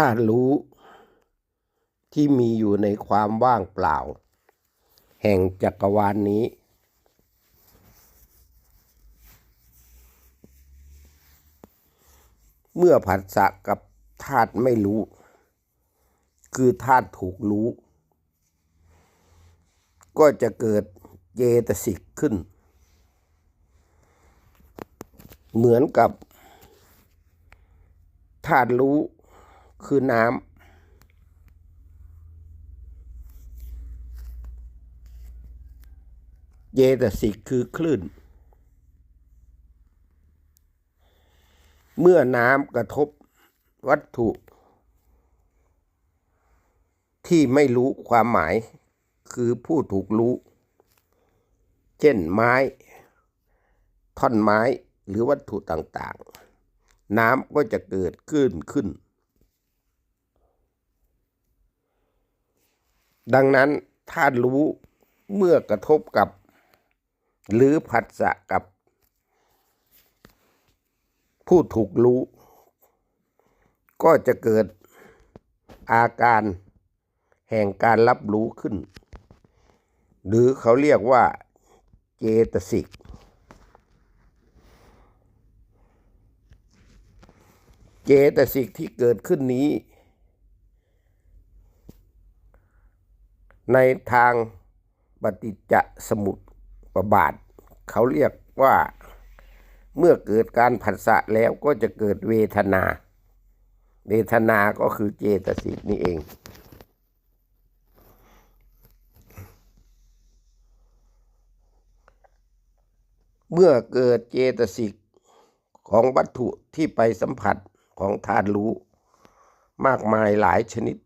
ถ้ารู้ที่มีอยู่ในความว่างเปล่า แห่งจักรวาลนนี้ เมื่อผัสสะกับธาตุไม่รู้ คือธาตุถูกรู้ ก็จะเกิดเจตสิกขึ้น เหมือนกับธาตุรู้ คือน้ำเจตสิกคือคลื่น เมื่อน้ำกระทบวัตถุ ที่ไม่รู้ความหมาย คือผู้ถูกรู้ เช่นไม้ ท่อนไม้หรือวัตถุต่างๆ น้ำก็จะเกิดขึ้นขึ้น ดังนั้นธาตุรู้เมื่อกระทบกับ หรือผัสสะกับ ผู้ถูกรู้ ก็จะเกิดอาการแห่งการรับรู้ขึ้น หรือเขาเรียกว่าเจตสิก เจตสิกที่เกิดขึ้นนี้ ในทางปฏิจจสมุปบาท เขาเรียกว่าเมื่อเกิดการผัสสะแล้วก็จะเกิดเวทนา เวทนาก็คือเจตสิกนี่เอง เมื่อเกิดเจตสิกของวัตถุที่ไปสัมผัสของธาตุรู้ มากมายหลายชนิด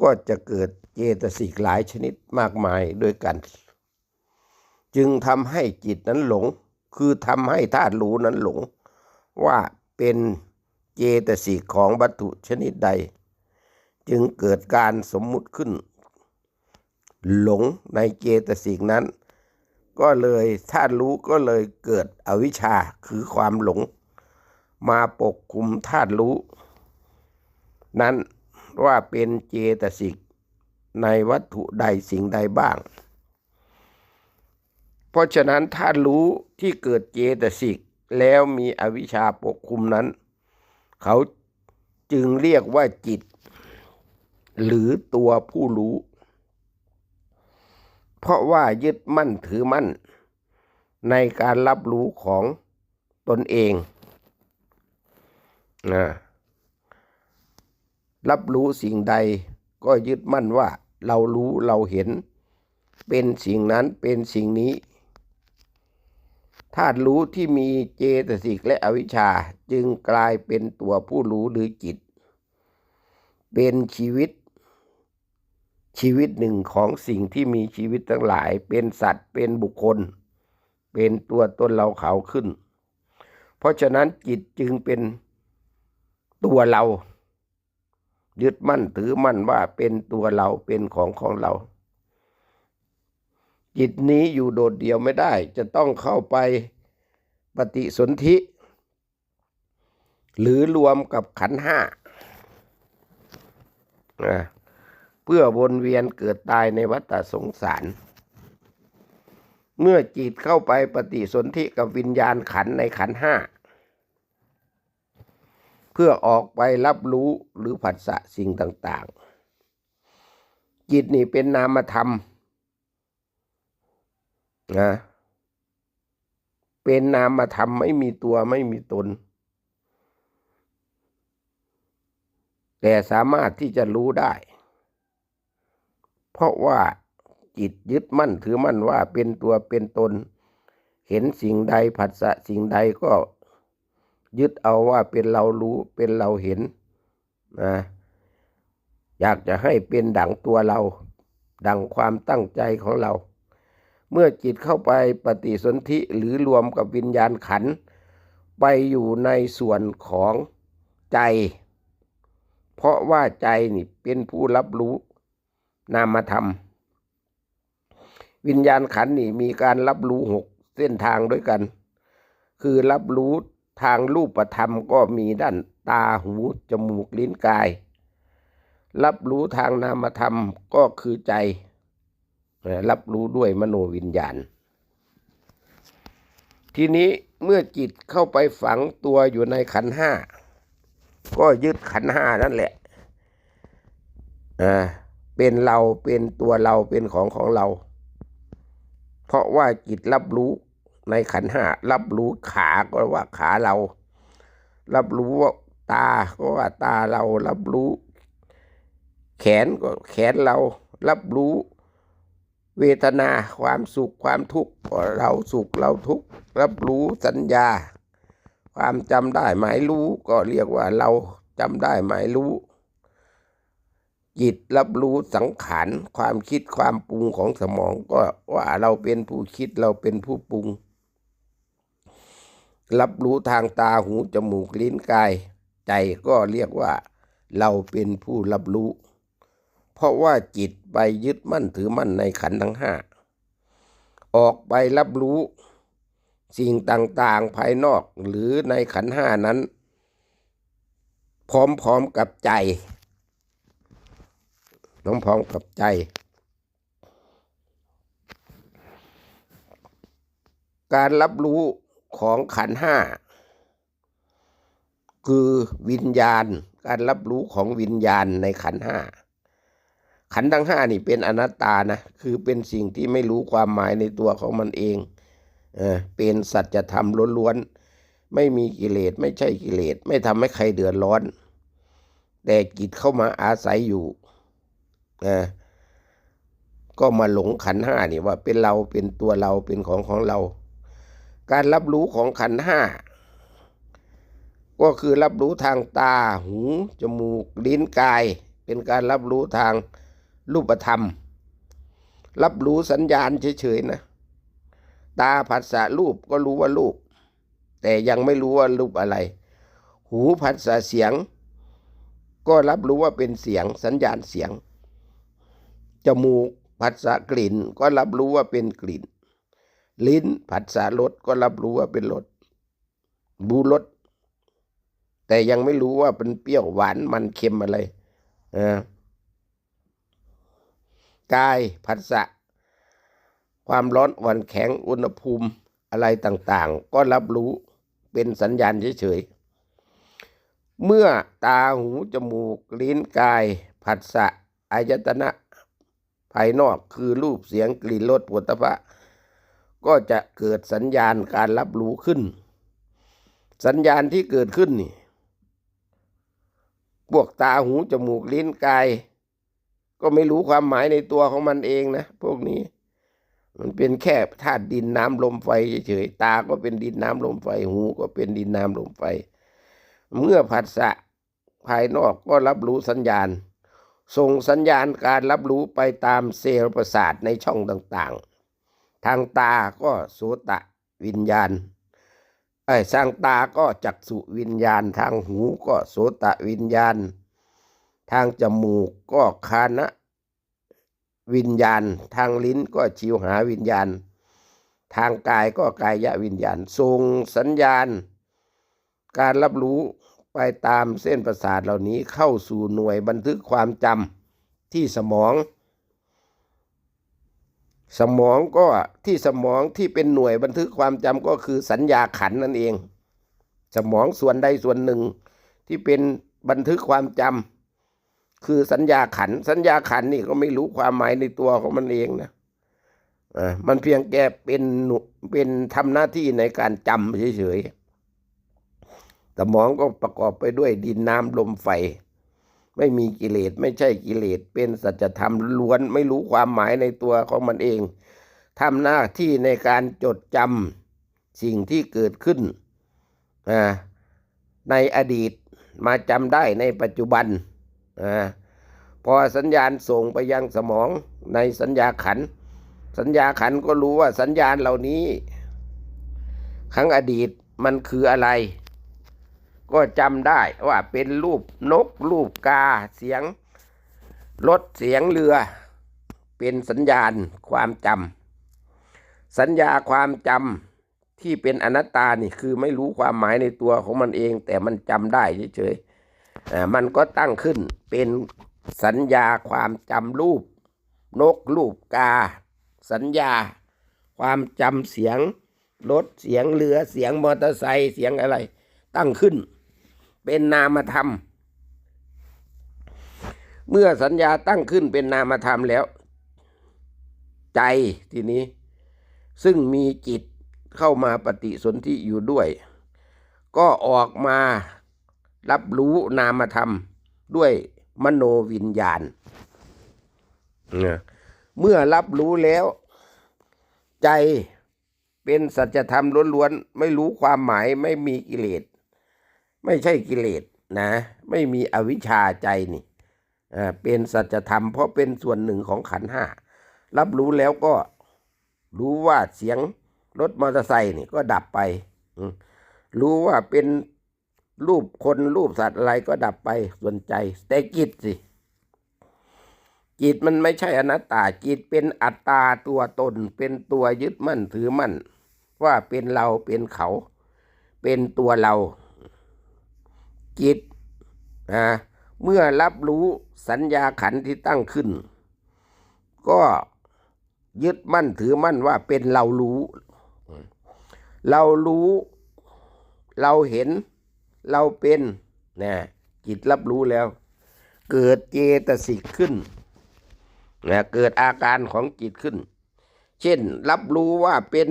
ก็จะเกิดเจตสิกหลายชนิดมากมายด้วยกัน จึงทำให้จิตนั้นหลง คือทำให้ธาตุรู้นั้นหลง ว่าเป็นเจตสิกของวัตถุชนิดใด จึงเกิดการสมมุติขึ้น หลงในเจตสิกนั้น ก็เลยธาตุรู้ก็เลยเกิดอวิชชาคือความหลง มาปกคุมธาตุรู้ นั้น ว่าเป็นเจตสิกในวัตถุใดสิ่งใดบ้าง เพราะฉะนั้นถ้ารู้ที่เกิดเจตสิกแล้วมีอวิชชาปกคลุมนั้น เขาจึงเรียกว่าจิต หรือตัวผู้รู้ เพราะว่ายึดมั่นถือมั่น ในการรับรู้ของตนเองนะ รับรู้สิ่งใดก็ยึดมั่นว่าเรารู้เราเห็น เป็นสิ่งนั้นเป็นสิ่งนี้ธาตุรู้ที่มีเจตสิกและอวิชชาจึงกลายเป็นตัวผู้รู้หรือจิต เป็นชีวิต ชีวิตหนึ่งของสิ่งที่มีชีวิตทั้งหลาย เป็นสัตว์เป็นบุคคล เป็นตัวตนเราเขาขึ้น เพราะฉะนั้นจิตจึงเป็นตัวเรา ยึดมั่นถือมั่นว่าเป็นตัวเราเป็นของของเรา จิตนี้อยู่โดดเดี่ยวไม่ได้ จะต้องเข้าไปปฏิสนธิ หรือรวมกับขันห้าเพื่อวนเวียนเกิดตายในวัฏสงสาร เมื่อจิตเข้าไปปฏิสนธิกับวิญญาณขันในขันห้า เพื่อออกไปรับรู้หรือผัสสะสิ่งต่างๆ จิตนี่เป็นนามธรรมนะเป็นนามธรรมไม่มีตัวไม่มีตน แต่สามารถที่จะรู้ได้ เพราะว่าจิตยึดมั่นถือมั่นว่าเป็นตัวเป็นตน เห็นสิ่งใดผัสสะสิ่งใดก็ ยึดเอาว่าเป็นเรารู้เป็นเราเห็นนะอยากจะให้เป็นดังตัวเรา ดังความตั้งใจของเรา เมื่อจิตเข้าไปปฏิสนธิหรือรวมกับวิญญาณขัน ไปอยู่ในส่วนของใจ เพราะว่าใจนี่เป็นผู้รับรู้นามธรรม วิญญาณขันนี่มีการรับรู้หกเส้นทางด้วยกัน คือรับรู้ ทางรูปธรรมก็มีด้านตาหูจมูกลิ้นกาย รับรู้ทางนามธรรมก็คือใจ รับรู้ด้วยมโนวิญญาณ ทีนี้เมื่อจิตเข้าไปฝังตัวอยู่ในขันห้า ก็ยึดขันห้านั่นแหละอ่าเป็นเราเป็นตัวเราเป็นของของเรา เพราะว่าจิตรับรู้ ในขันห้ารับรู้ขาก็ว่าขาเรา รับรู้ว่าตาก็ว่าตาเรา รับรู้ แขนก็แขนเรา รับรู้ เวทนาความสุขความทุกข์เราสุขเราทุกข์รับรู้สัญญา ความจำได้หมายรู้ก็เรียกว่าเราจำได้หมายรู้จิตรับรู้สังขารความคิดความปรุงของสมองก็ว่าเราเป็นผู้คิดเราเป็นผู้ปรุง รับรู้ทางตาหูจมูกลิ้นกาย ใจก็เรียกว่า เราเป็นผู้รับรู้ เพราะว่าจิตไปยึดมั่นถือมั่นในขันธ์ทั้งห้าออกไปรับรู้ สิ่งต่างๆภายนอกหรือในขันห้านั้น พร้อมๆกับใจ น้องพร้อมกับใจ การรับรู้ ของขันห้า คือวิญญาณการรับรู้ของวิญญาณในขันห้า ขันทั้งห้านี่เป็นอนัตตานะ คือเป็นสิ่งที่ไม่รู้ความหมายในตัวของมันเองเออเป็นสัจธรรมล้วนๆ ไม่มีกิเลสไม่ใช่กิเลสไม่ทำให้ใครเดือดร้อน แต่จิตเข้ามาอาศัยอยู่นะก็มาหลงขันห้านี่ว่าเป็นเราเป็นตัวเราเป็นของของเรา การรับรู้ของขันห้าก็คือรับรู้ทางตา หู จมูก ลิ้น กาย เป็นการรับรู้ทางรูปธรรม รับรู้สัญญาณเฉยๆนะ ตาผัสสะรูปก็รู้ว่ารูป แต่ยังไม่รู้ว่ารูปอะไร หูผัสสะเสียง ก็รับรู้ว่าเป็นเสียง สัญญาณเสียง จมูกผัสสะกลิ่น ก็รับรู้ว่าเป็นกลิ่น ลิ้นผัสสะรสก็รับรู้ว่าเป็นรสบูรสแต่ยังไม่รู้ว่าเป็นเปรี้ยวหวานมันเค็มอะไรอ่ากายผัสสะความร้อนอ่อนแข็งอุณหภูมิอะไรต่างๆ ก็รับรู้เป็นสัญญาณเฉยๆ เมื่อตาหูจมูกลิ้นกายผัสสะอายตนะ ภายนอกคือรูปเสียงกลิ่นรสปุถะ ก็จะเกิดสัญญาณการรับรู้ขึ้น สัญญาณที่เกิดขึ้นนี่พวกตาหูจมูกลิ้นกาย ก็ไม่รู้ความหมายในตัวของมันเองนะ พวกนี้ มันเป็นแค่ธาตุดินน้ำลมไฟเฉยๆตาก็เป็นดินน้ำลมไฟหูก็เป็นดินน้ำลมไฟ เมื่อผัสสะภายนอกก็รับรู้สัญญาณ ส่งสัญญาณการรับรู้ไปตามเซลล์ประสาทในช่องต่างๆ ทางตาก็โสตะวิญญาณไอ้ทางตาก็จักษุวิญญาณ ทางหูก็โสตะวิญญาณ ทางจมูกก็คานะวิญญาณ ทางลิ้นก็ชิวหาวิญญาณ ทางกายก็กายะวิญญาณส่งสัญญาณ การรับรู้ไปตามเส้นประสาทเหล่านี้เข้าสู่หน่วยบันทึกความจำที่สมอง สมองก็ที่สมองที่เป็นหน่วยบันทึกความจำก็คือสัญญาขันนั่นเอง สมองส่วนใดส่วนหนึ่ง ที่เป็นบันทึกความจำคือสัญญาขัน สัญญาขันนี่ก็ไม่รู้ความหมายในตัวของมันเองนะอ่ามันเพียงแค่เป็นเป็นทำหน้าที่ในการจำเฉยๆสมองก็ประกอบไปด้วยดินน้ำลมไฟ ไม่มีกิเลสไม่ใช่กิเลสเป็นสัจธรรมล้วนไม่รู้ความหมายในตัวของมันเองทำหน้าที่ในการจดจำสิ่งที่เกิดขึ้นในอดีตมาจำได้ในปัจจุบันพอสัญญาณส่งไปยังสมองในสัญญาขัน สัญญาขันก็รู้ว่าสัญญาณเหล่านี้ ครั้งอดีตมันคืออะไร ก็จำได้ว่าเป็นรูปนกรูปกาเสียงรถเสียงเรือ เป็นสัญญาณความจำสัญญาความจำที่เป็นอนัตตานี่คือไม่รู้ความหมายในตัวของมันเอง แต่มันจำได้เฉยๆมันก็ตั้งขึ้นเป็นสัญญาความจำรูป นกรูปกา สัญญาความจำเสียงรถเสียงเรือเสียงมอเตอร์ไซค์เสียงอะไร ตั้งขึ้น เป็นนามธรรม เมื่อสัญญาตั้งขึ้นเป็นนามธรรมแล้ว ใจทีนี้ ซึ่งมีจิตเข้ามาปฏิสนธิอยู่ด้วย ก็ออกมารับรู้นามธรรมด้วยมโนวิญญาณ เมื่อรับรู้แล้ว ใจเป็นสัจธรรมล้วนๆ ไม่รู้ความหมายไม่มีกิเลส ไม่ใช่กิเลสนะ ไม่มีอวิชชาใจนี่เป็นสัจธรรมเพราะเป็นส่วนหนึ่งของขันห้ารับรู้แล้วก็รู้ว่าเสียงรถมอเตอร์ไซค์นี่ก็ดับไป รู้ว่าเป็นรูปคนรูปสัตว์อะไรก็ดับไปส่วนใจแต่จิตสิ จิตมันไม่ใช่อนัตตาจิตเป็นอัตตาตัวตน เป็นตัวยึดมั่นถือมั่น ว่าเป็นเราเป็นเขา เป็นตัวเรา จิตนะเมื่อรับรู้สัญญาขันที่ตั้งขึ้น ก็ยึดมั่นถือมั่นว่าเป็นเรารู้ เรารู้ เราเห็น เราเป็นนะจิตรับรู้แล้ว เกิดเจตสิกขึ้นนะเกิดอาการของจิตขึ้น เช่น รับรู้ว่าเป็น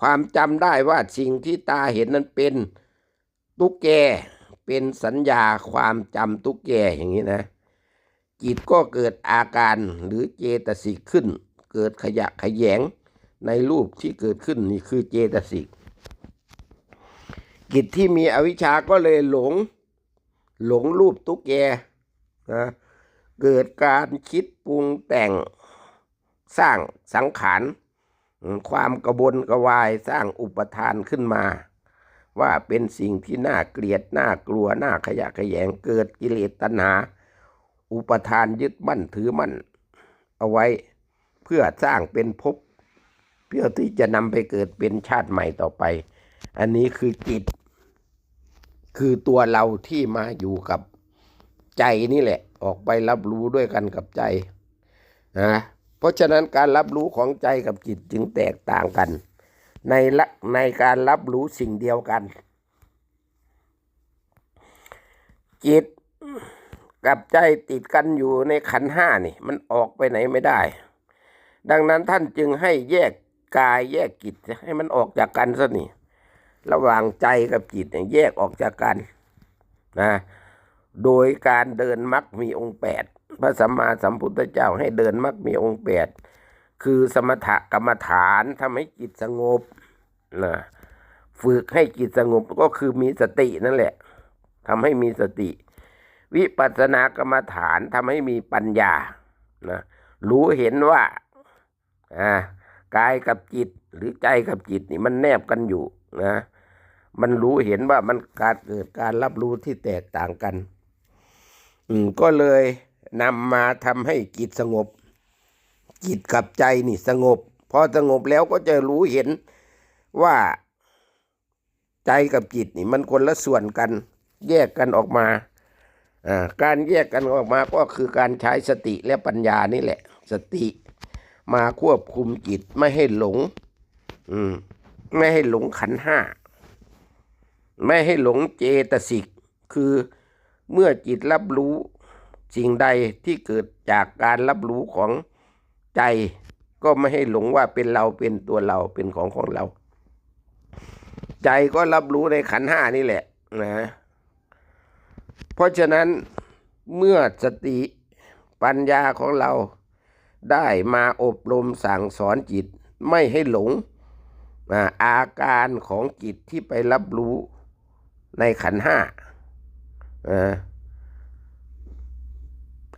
ความจำได้ว่าสิ่งที่ตาเห็นนั้นเป็น ตุ๊กแกเป็นสัญญาความจำตุ๊กแกอย่างนี้นะ จิตก็เกิดอาการหรือเจตสิกขึ้น เกิดขยะขยงในรูปที่เกิดขึ้นนี่คือเจตสิกจิตที่มีอวิชชาก็เลยหลง หลงรูปตุ๊กแกนะเกิดการคิดปรุงแต่งสร้างสังขาร ความกระบนกระวายสร้างอุปทานขึ้นมา ว่าเป็นสิ่งที่น่าเกลียด น่ากลัว น่าขยะแขยงเกิดกิเลสตัณหา อุปทานยึดมั่นถือมั่น เอาไว้เพื่อสร้างเป็นภพเพื่อที่จะนำไปเกิดเป็นชาติใหม่ต่อไป อันนี้คือจิต คือตัวเราที่มาอยู่กับใจนี่แหละ ออกไปรับรู้ด้วยกันกับใจนะเพราะฉะนั้นการรับรู้ของใจกับจิตจึงแตกต่างกัน ในละในการรับรู้สิ่งเดียวกัน จิตกับใจติดกันอยู่ในขันห้านี่ มันออกไปไหนไม่ได้ ดังนั้นท่านจึงให้แยกกายแยกจิตให้มันออกจากกันซะนี่ ระหว่างใจกับจิตเนี่ยแยกออกจากกันนะโดยการเดินมรรคมีองค์แปดพระสัมมาสัมพุทธเจ้าให้เดินมรรคมีองค์แปด คือสมถกรรมฐานทำให้จิตสงบนะฝึกให้จิตสงบก็คือมีสตินั่นแหละทำให้มีสติ วิปัสสนากรรมฐานทำให้มีปัญญานะรู้เห็นว่าอ่ากายกับจิตหรือใจกับจิตนี่มันแนบกันอยู่นะมันรู้เห็นว่ามันการเกิดการรับรู้ที่แตกต่างกัน อืมก็เลยนำมาทำให้จิตสงบ จิตกับใจนี่สงบ พอสงบแล้วก็จะรู้เห็นว่าใจกับจิตนี่มันคนละส่วนกัน แยกกันออกมา การแยกกันออกมาก็คือการใช้สติและปัญญานี่แหละ สติมาควบคุมจิตไม่ให้หลง อืม ไม่ให้หลงขันห้า ไม่ให้หลงเจตสิก คือเมื่อจิตรับรู้สิ่งใดที่เกิดจากการรับรู้ของ ใจก็ไม่ให้หลงว่าเป็นเราเป็นตัวเราเป็นของของเรา ใจก็รับรู้ในขันห้านี่แหละนะ เพราะฉะนั้นเมื่อสติปัญญาของเราได้มาอบรมสั่งสอนจิตไม่ให้หลงอาการของจิตที่ไปรับรู้ในขันห้า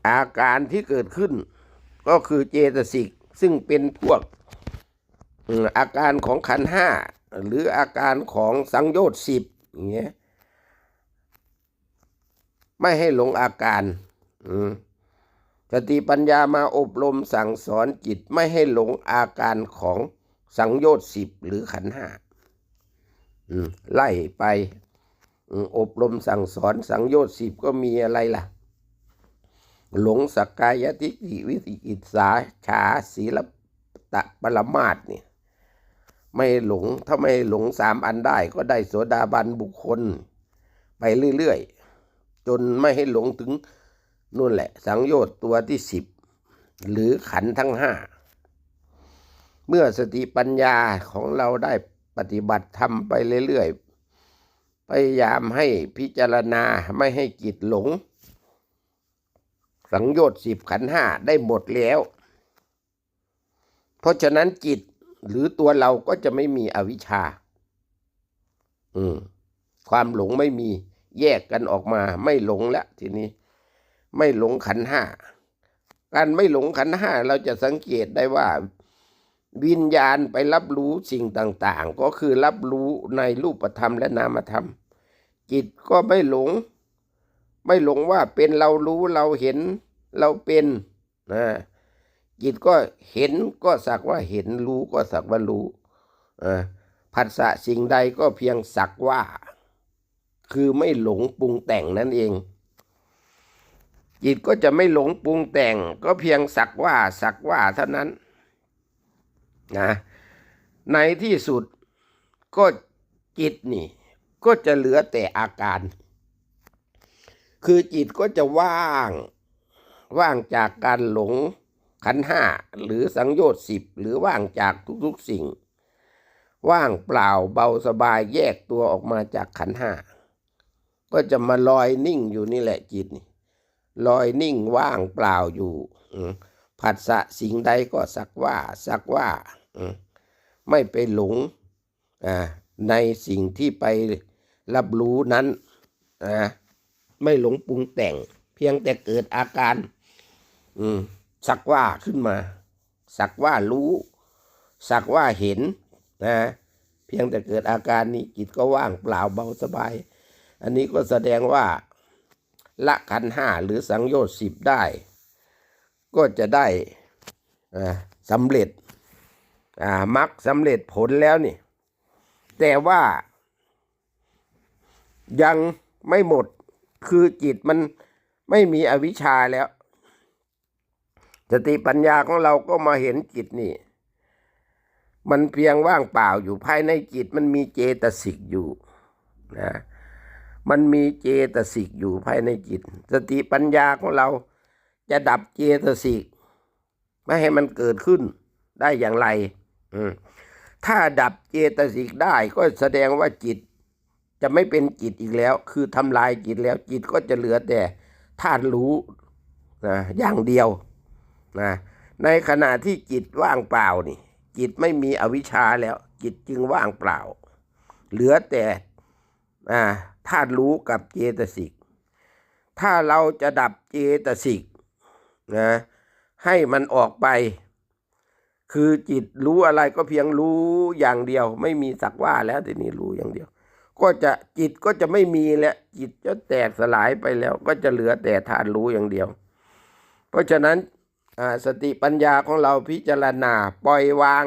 อาการที่เกิดขึ้น ก็คือเจตสิกซึ่งเป็นพวกอาการของขันห้าหรืออาการของสังโยชน์สิบอย่างเงี้ยไม่ให้หลงอาการอืมสติปัญญามาอบรมสั่งสอนจิตไม่ให้หลงอาการของสังโยชน์สิบหรือขันห้าอืมไล่ไปอบรมสั่งสอนสังโยชน์สิบก็มีอะไรล่ะ หลงสกายทิฏฐิวิธิกิจสาชาศีลตะปรมาตเนี่ยไม่หลงถ้าไม่หลงสามอันได้ก็ได้โสดาบันบุคคล ไปเรื่อยๆ จนไม่ให้หลงถึงนู่นแหละ สังโยชน์ตัวที่สิบหรือขันทั้งห้าเมื่อสติปัญญาของเราได้ปฏิบัติทำไปเรื่อยๆ พยายามให้พิจารณาไม่ให้จิตหลง สังโยชน์สิบขันห้าได้หมดแล้ว เพราะฉะนั้นจิตหรือตัวเราก็จะไม่มีอวิชชา อืม ความหลงไม่มีแยกกันออกมา ไม่หลงล้วทีนี้ ไม่หลงขันห้าการไม่หลงขันห้าเราจะสังเกตได้ว่า วิญญาณไปรับรู้สิ่งต่าง ๆ ก็คือรับรู้ในรูปธรรมและนามธรรม จิตก็ไม่หลง ไม่หลงว่าเป็นเรารู้เราเห็นเราเป็นนะจิตก็เห็นก็สักว่าเห็นรู้ก็สักว่ารู้ผัสสะสิ่งใดก็เพียงสักว่า คือไม่หลงปรุงแต่งนั่นเอง จิตก็จะไม่หลงปรุงแต่ง ก็เพียงสักว่าสักว่าเท่านั้นนะในที่สุดก็จิตนี่ ก็จะเหลือแต่อาการ คือจิตก็จะว่าง ว่างจากการหลงขันห้าหรือสังโยชน์สิบหรือว่างจากทุกๆสิ่ง ว่างเปล่าเบาสบายแยกตัวออกมาจากขันห้าก็จะมาลอยนิ่งอยู่นี่แหละจิตนี่ลอยนิ่งว่างเปล่าอยู่ผัสสะสิ่งใดก็สักว่าสักว่าไม่ไปหลงในสิ่งที่ไปรับรู้นั้นอ่า ไม่หลงปรุงแต่ง เพียงแต่เกิดอาการ อืม สักว่าขึ้นมา สักว่ารู้ สักว่าเห็นนะเพียงแต่เกิดอาการนี้จิตก็ว่างเปล่าเบาสบาย อันนี้ก็แสดงว่า ละขันห้าหรือสังโยชน์สิบได้ ก็จะได้สำเร็จมรรคสำเร็จผลแล้วนี่ แต่ว่ายังไม่หมด คือจิตมันไม่มีอวิชชาแล้ว สติปัญญาของเราก็มาเห็นจิตนี่ มันเพียงว่างเปล่าอยู่ภายในจิตมันมีเจตสิกอยู่นะมันมีเจตสิกอยู่ภายในจิต สติปัญญาของเราจะดับเจตสิกไม่ให้มันเกิดขึ้นได้อย่างไร ถ้าดับเจตสิกได้ก็แสดงว่าจิต จะไม่เป็นจิตอีกแล้ว คือทำลายจิตแล้วจิตก็จะเหลือแต่ธาตุรู้นะอย่างเดียวนะในขณะที่จิตว่างเปล่านี่ จิตไม่มีอวิชชาแล้ว จิตจึงว่างเปล่า เหลือแต่ธาตุรู้กับเจตสิก ถ้าเราจะดับเจตสิกนะให้มันออกไป คือจิตรู้อะไรก็เพียงรู้อย่างเดียว ไม่มีสักว่าแล้วทีนี้รู้อย่างเดียว ก็จะจิตก็จะไม่มีแล้วจิตจะแตกสลายไปแล้ว ก็จะเหลือแต่ธาตุรู้อย่างเดียว เพราะฉะนั้นสติปัญญาของเราพิจารณา ปล่อยวาง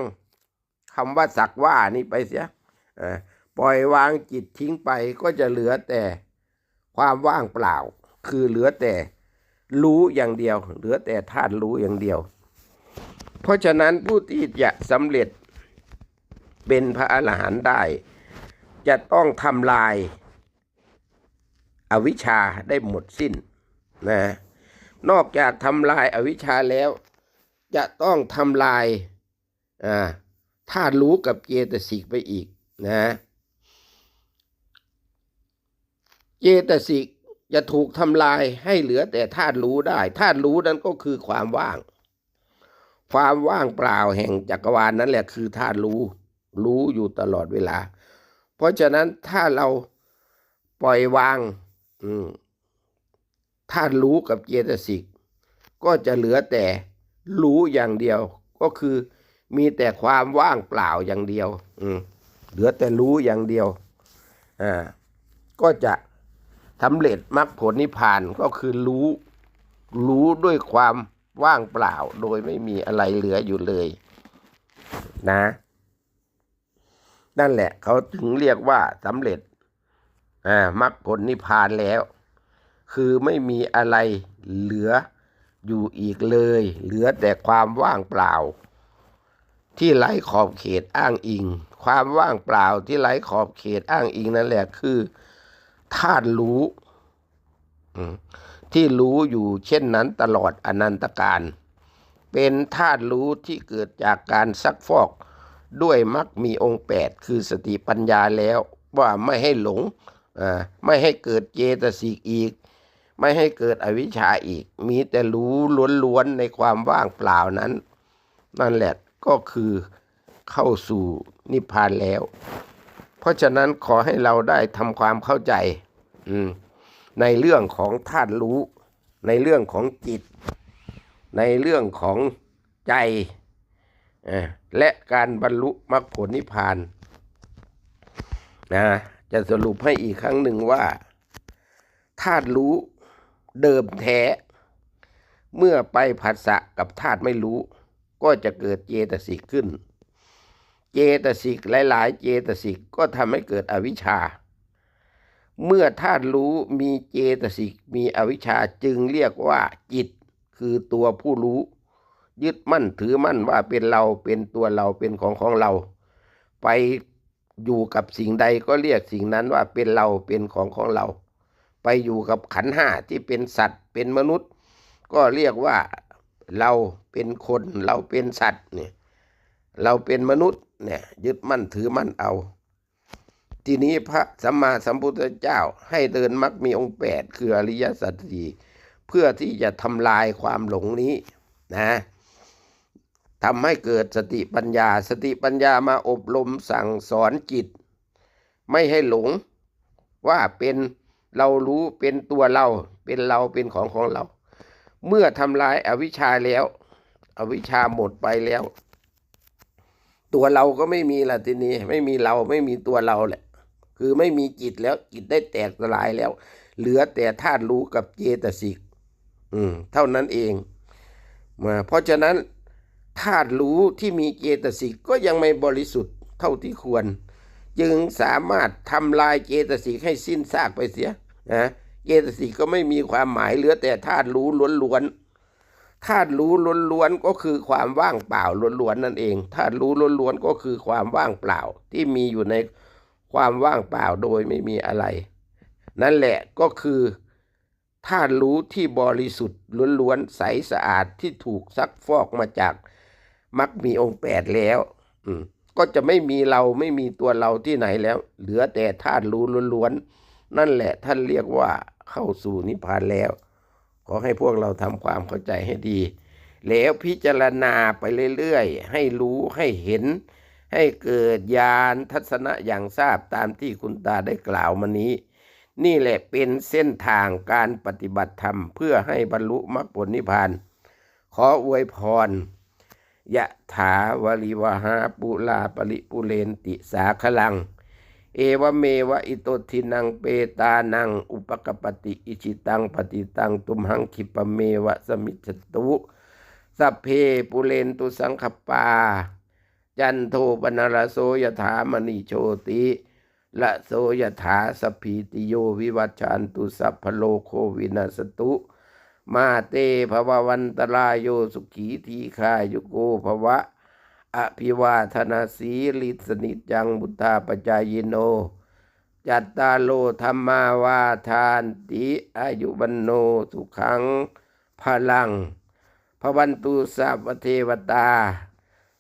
คำว่าสักว่านี่ไปเสียปล่อยวางจิตทิ้งไปก็จะเหลือแต่ความว่างเปล่า คือเหลือแต่รู้อย่างเดียว เหลือแต่ธาตุรู้อย่างเดียว เพราะฉะนั้นผู้ที่จะสำเร็จเป็นพระอรหันต์ได้ จะต้องทำลายอาวิชชาได้หมดสิ้นนะนอกจากทำลายอวิชชาแล้ว จะต้องทำลายอ่าธาตุรู้กับเจตสิกไปอีกนะเจตสิกจะถูกทำลายให้เหลือแต่ธาตุรู้ได้ธาตุรู้นั้นก็คือความว่าง ความว่างเปล่าแห่งจักรวาลนั่นแหละคือธาตุรู้ รู้อยู่ตลอดเวลา เพราะฉะนั้นถ้าเราปล่อยวางอืมธารู้กับเจตสิก ก็จะเหลือแต่รู้อย่างเดียว ก็คือมีแต่ความว่างเปล่าอย่างเดียว อืเหลือแต่รู้อย่างเดียว อ่า ก็จะสำเร็จมรรคผลนิพพานก็คือรู้ รู้ด้วยความว่างเปล่า โดยไม่มีอะไรเหลืออยู่เลย นะ นั่นแหละ เขาถึงเรียกว่าสำเร็จอ่ามรรคผลนิพพานแล้ว คือไม่มีอะไรเหลืออยู่อีกเลย เหลือแต่ความว่างเปล่า ที่ไร้ขอบเขตอ้างอิง ความว่างเปล่าที่ไร้ขอบเขตอ้างอิงนั่นแหละคือธาตุรู้ที่รู้อยู่เช่นนั้นตลอดอนันตการ เป็นธาตุรู้ที่เกิดจากการซักฟอก ด้วยมักมีองค์แปดคือสติปัญญาแล้ว ว่าไม่ให้หลงอ่าไม่ให้เกิดเจตสิกอีก ไม่ให้เกิดอวิชชาอีก มีแต่รู้ล้วนๆในความว่างเปล่านั้น นั่นแหละก็คือเข้าสู่นิพพานแล้ว เพราะฉะนั้นขอให้เราได้ทำความเข้าใจอืมในเรื่องของธาตุรู้ ในเรื่องของจิต ในเรื่องของใจอ่อและการบรรลุมรรคผลนิพพานนะจะสรุปให้อีกครั้งหนึ่งว่าธาตุรู้เดิมแท้ เมื่อไปผัสสะกับธาตุไม่รู้ ก็จะเกิดเจตสิกขึ้น เจตสิกหลาย ๆ เจตสิกก็ทำให้เกิดอวิชชา เมื่อธาตุรู้มีเจตสิกมีอวิชชาจึงเรียกว่าจิตคือตัวผู้รู้ ยึดมั่นถือมั่นว่าเป็นเราเป็นตัวเราเป็นของของเรา ไปอยู่กับสิ่งใดก็เรียกสิ่งนั้นว่าเป็นเราเป็นของของเรา ไปอยู่กับขันห้าที่เป็นสัตว์เป็นมนุษย์ ก็เรียกว่าเราเป็นคนเราเป็นสัตว์เนี่ยเราเป็นมนุษย์เนี่ยยึดมั่นถือมั่นเอา ทีนี้พระสัมมาสัมพุทธเจ้าให้เดินมรรคมีองค์แปดคืออริยสัจสี่เพื่อที่จะทำลายความหลงนี้นะ ทำให้เกิดสติปัญญา สติปัญญามาอบรมสั่งสอนจิต ไม่ให้หลงว่าเป็นเรารู้เป็นตัวเรา เป็นเราเป็นของของเรา เมื่อทำลายอาวิชชาแล้ว อวิชชาหมดไปแล้ว ตัวเราก็ไม่มีละทีนี้ไม่มีเราไม่มีตัวเราแหละ คือไม่มีจิตแล้วจิตได้แตกสลายแล้ว เหลือแต่ธาตุรู้กับเจตสิกอืม เท่านั้นเองมาเพราะฉะนั้น ธาตุรู้ที่มีเจตสิกก็ยังไม่บริสุทธิ์เท่าที่ควร จึงสามารถทำลายเจตสิกให้สิ้นซากไปเสียนะเจตสิกก็ไม่มีความหมายเหลือแต่ธาตุรู้ล้วนๆธาตุรู้ล้วนๆก็คือความว่างเปล่าล้วนๆนั่นเองธาตุรู้ล้วนๆก็คือความว่างเปล่าที่มีอยู่ในความว่างเปล่าโดยไม่มีอะไร นั่นแหละก็คือธาตุรู้ที่บริสุทธิ์ล้วนๆใสสะอาดที่ถูกซักฟอกมาจาก มักมีองค์แปดแล้ว อืมก็จะไม่มีเราไม่มีตัวเราที่ไหนแล้ว เหลือแต่ธาตุรู้ล้วนๆนั่นแหละท่านเรียกว่าเข้าสู่นิพพานแล้ว ขอให้พวกเราทำความเข้าใจให้ดี แล้วพิจารณาไปเรื่อยๆ ให้รู้ให้เห็น ให้เกิดญาณทัศนะอย่างทราบตามที่คุณตาได้กล่าวมานี้ นี่แหละเป็นเส้นทางการปฏิบัติธรรม เพื่อให้บรรลุมรรคผลนิพพาน ขออวยพร ยะถาวริวหาปุลาปริปุเรนติสาคลัง เอวเมวะอิโตทินังเปตานัง อุปกปปติอิชิตังปฏิตังตุมหังคิปเมวะสมิจตุสัพเพปุเรนตุสังคปา จันโทปนรโสยถามณีโชติละโสยถาสพีติโยวิวัชชันตุสัพพโลโควินาสตุ มาเตภววันตรายโยสุขีทีคายุโกภวะ อภิวาทนาสีลิสนิจังบุตาปจายโน จัตตาโลธรรมาวาทานติอายุวันโนสุขังพลังพวันตุสัพเทวตา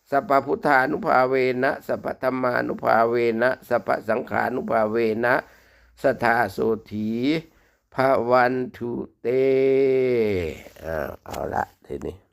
สัพพุทธานุภาเวนะสัพพธรรมานุภาเวนะสัพพสังขานุภาเวนะสทาโสถี วันทุเตอเอาละทีนี้